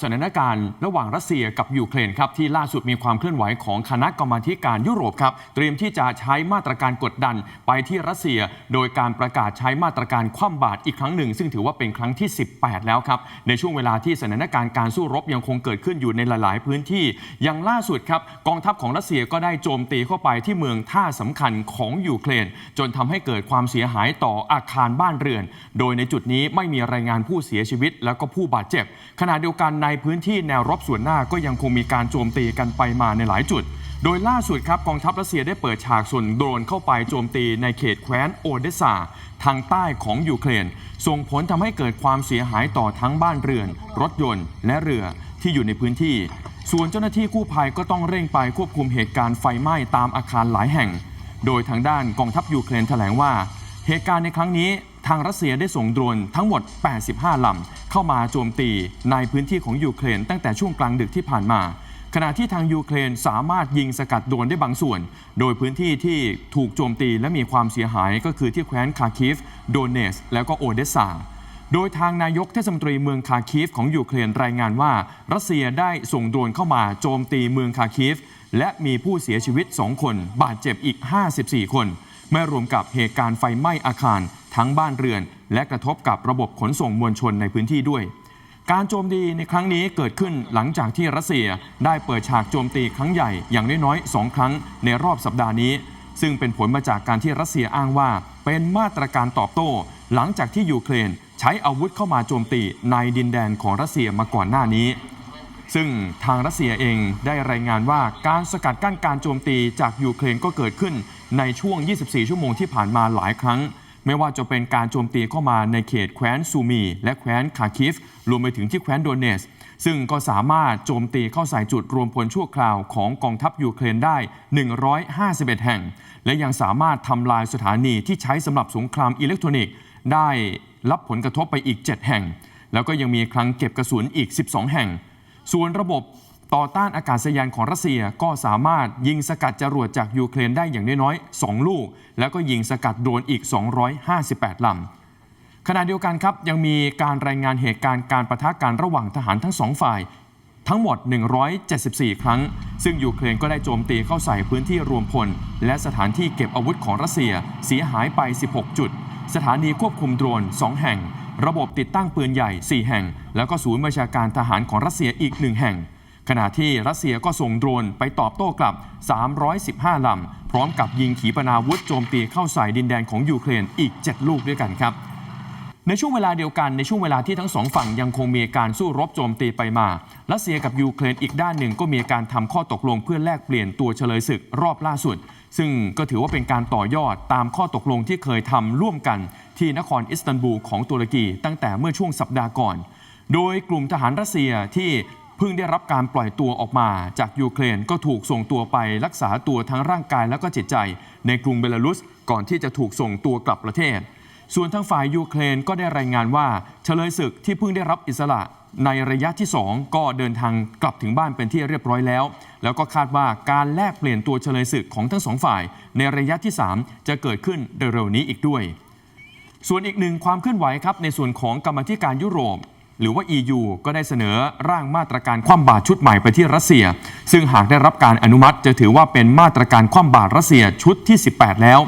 สถานการณ์ระหว่างรัสเซียกับยูเครนครับที่ล่าสุดมีความเคลื่อนไหวของคณะกรรมาการยุโรปครับเตรียมที่จะใช้มาตรการกดดันไปที่รัสเซีย โดยการประกาศใช้มาตรการคว่ำบาตรอีกครั้งหนึ่ง ซึ่งถือว่าเป็นครั้งที่ 18 แล้วครับในช่วงเวลาที่สถานการณ์การสู้รบยังคงเกิดขึ้นอยู่ในหลาย ๆ พื้นที่อย่างล่าสุดครับกองทัพของรัสเซียก็ได้โจมตีเข้าไปที่เมืองท่าสำคัญของยูเครน จนทำให้เกิดความเสียหายต่ออาคารบ้านเรือน โดยในจุดนี้ไม่มีรายงานผู้เสียชีวิต แล้วก็ผู้บาดเจ็บขณะเดียวกันในพื้นที่แนวรบส่วนหน้าก็ยังคงมีการโจมตีกันไปมาในหลายจุด โดยล่าสุดครับกองทัพรัสเซียได้เปิดฉากส่วนโดรนเข้าไปโจมตีในเขตแคว้นโอเดสซาทางใต้ของยูเครน ส่งผลทำให้เกิดความเสียหายต่อทั้งบ้านเรือน รถยนต์ และเรือที่อยู่ในพื้นที่ ส่วนเจ้าหน้าที่กู้ภัยก็ต้องเร่งไปควบคุมเหตุการณ์ไฟไหม้ตามอาคารหลายแห่ง โดยทางด้านกองทัพยูเครนแถลงว่า เหตุการณ์ในครั้งนี้างรัสเซียได้ส่งโดรนทั้งหมด 85 ลำ เข้ามาโจมตีในพื้นที่ของยูเครนตั้งแต่ช่วงกลางดึกที่ผ่านมา ขณะที่ทางยูเครนสามารถยิงสกัดโดรนได้บางส่วน โดยพื้นที่ที่ถูกโจมตีและมีความเสียหายก็คือที่แคว้นคาคิฟ โดเนส แล้วก็โอเดสซาโดยทางนายกเทศมนตรีเมืองคาคีฟของยูเครนรายงานว่า รัสเซียได้ส่งโดรนเข้ามาโจมตีเมืองคาคีฟ และมีผู้เสียชีวิต 2 คน บาดเจ็บอีก 54 คน ไม่รวมกับเหตุการณ์ไฟไหม้อาคาร ทั้งบ้านเรือน และกระทบกับระบบขนส่งมวลชนในพื้นที่ด้วย การโจมตีในครั้งนี้เกิดขึ้นหลังจากที่รัสเซียได้เปิดฉากโจมตีครั้งใหญ่อย่างน้อยๆ2ครั้งในรอบสัปดาห์นี้ ซึ่งเป็นผลมาจากการที่รัสเซียอ้างว่า เป็นมาตรการตอบโต้ หลังจากที่ยูเครนใช้อาวุธเข้ามาโจมตีในดินแดนของรัสเซียมาก่อนหน้านี้ ซึ่งทางรัสเซียเองได้รายงานว่าการสกัดกั้นการโจมตีจากยูเครนก็เกิดขึ้นในช่วง 24 ชั่วโมงที่ผ่านมาหลายครั้ง ไม่ว่าจะเป็นการโจมตีเข้ามาในเขตแคว้นซูมี และแคว้นคาคิฟ รวมไปถึงที่แคว้นโดเนส ซึ่งก็สามารถโจมตีเข้าใส่จุดรวมพลชั่วคราวของกองทัพยูเครนได้ 151 แห่ง และยังสามารถทำลายสถานีที่ใช้สำหรับสงครามอิเล็กทรอนิกส์ ได้รับผลกระทบไปอีก 7 แห่ง แล้วก็ยังมีคลังเก็บกระสุนอีก 12 แห่ง ส่วนระบบต่อต้านอากาศยานของรัสเซียก็สามารถยิงสกัดจรวดจากยูเครนได้อย่างน้อยๆ 2 ลูก แล้วก็ยิงสกัดโดรนอีก 258 ลำ ขณะเดียวกันครับ ยังมีการรายงานเหตุการณ์การประทะกันระหว่างทหารทั้งสองฝ่าย ทั้งหมด 174 ครั้ง ซึ่งยูเครนก็ได้โจมตีเข้าใส่พื้นที่รวมพล และสถานที่เก็บอาวุธของรัสเซียเสียหายไป 16 จุด สถานีควบคุมโดรน 2 แห่ง ระบบติดตั้งปืนใหญ่ 4 แห่ง แล้วก็ศูนย์บัญชาการทหารของรัสเซียอีก 1 แห่ง ขณะที่รัสเซียก็ส่งโดรนไปตอบโต้กลับ 315 ลำ พร้อมกับยิงขีปนาวุธโจมตีเข้าใส่ดินแดนของยูเครนอีก 7 ลูกด้วยกันครับ ในช่วงเวลาเดียวกันในช่วงเวลาที่ทั้งสองฝั่งยังคงมีการสู้รบโจมตีไปมารัสเซียกับยูเครนอีกด้านหนึ่งก็มีการทำข้อตกลงเพื่อแลกเปลี่ยนตัวเฉลยศึกรอบล่าสุด ซึ่งก็ถือว่าเป็นการต่อยอดตามข้อตกลงที่เคยทำร่วมกัน ที่นครอิสตันบูลของตุรกี ตั้งแต่เมื่อช่วงสัปดาห์ก่อน โดยกลุ่มทหารรัสเซียที่เพิ่งได้รับการปล่อยตัวออกมา จากยูเครนก็ถูกส่งตัวไปรักษาตัวทั้งร่างกายและก็จิตใจ ในกรุงเบลารุสก่อนที่จะถูกส่งตัวกลับประเทศ ส่วนทางฝ่ายยูเครนก็ได้รายงานว่าเฉลยศึกที่เพิ่งได้รับอิสระในระยะที่ 2 ก็เดินทางกลับถึงบ้านเป็นที่เรียบร้อยแล้ว แล้วก็คาดว่าการแลกเปลี่ยนตัวเฉลยศึกของทั้งสองฝ่าย ในระยะที่ 3 จะเกิดขึ้นเร็วๆนี้อีกด้วย ส่วนอีกหนึ่งความเคลื่อนไหวครับในส่วนของกรรมธิการยุโรป หรือว่า EU ก็ได้เสนอร่างมาตรการคว่ำบาตรชุดใหม่ไปที่รัสเซีย ซึ่งหากได้รับการอนุมัติ จะถือว่าเป็นมาตรการคว่ำบาตรรัสเซียชุดที่ 18 แล้ว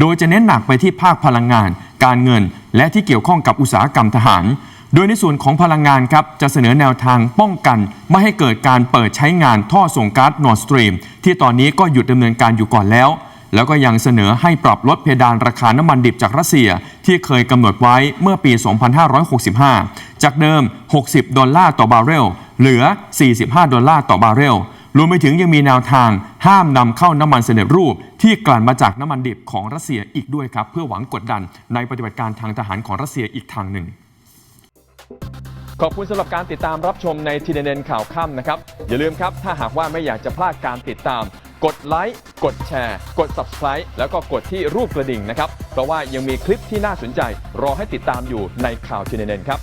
โดยจะเน้นหนักไปที่ภาคพลังงาน การเงิน และที่เกี่ยวข้องกับอุตสาหกรรมทหาร โดยในส่วนของพลังงานครับจะเสนอแนวทางป้องกัน ไม่ให้เกิดการเปิดใช้งานท่อส่งก๊าซนอร์สตรีมที่ตอนนี้ก็หยุดดำเนินการอยู่ก่อนแล้ว แล้วก็ยังเสนอให้ปรับลดเพดานราคาน้ำมันดิบจากรัสเซีย ที่เคยกำหนดไว้เมื่อปี 2565 จากเดิม 60 ดอลลาร์ต่อบาร์เรลเหลือ 45 ดอลลาร์ต่อบาร์เรล รวมไปถึงยังมีแนวทางห้ามนำเข้าน้ำมันสำเร็จรูป ที่กลั่นมาจากน้ำมันดิบของรัสเซียอีกด้วยครับ เพื่อหวังกดดันในปฏิบัติการทางทหารของรัสเซียอีกทางหนึ่ง ขอบคุณสำหรับการติดตามรับชมในทีเด็นข่าวค่ำนะครับ อย่าลืมครับ ถ้าหากว่าไม่อยากจะพลาดการติดตาม กดไลค์กดแชร์ กด Subscribe แล้วก็กดที่รูปกระดิ่งนะครับเพราะว่ายังมีคลิปที่น่าสนใจ รอให้ติดตามอยู่ในข่าวทีเด็นครับ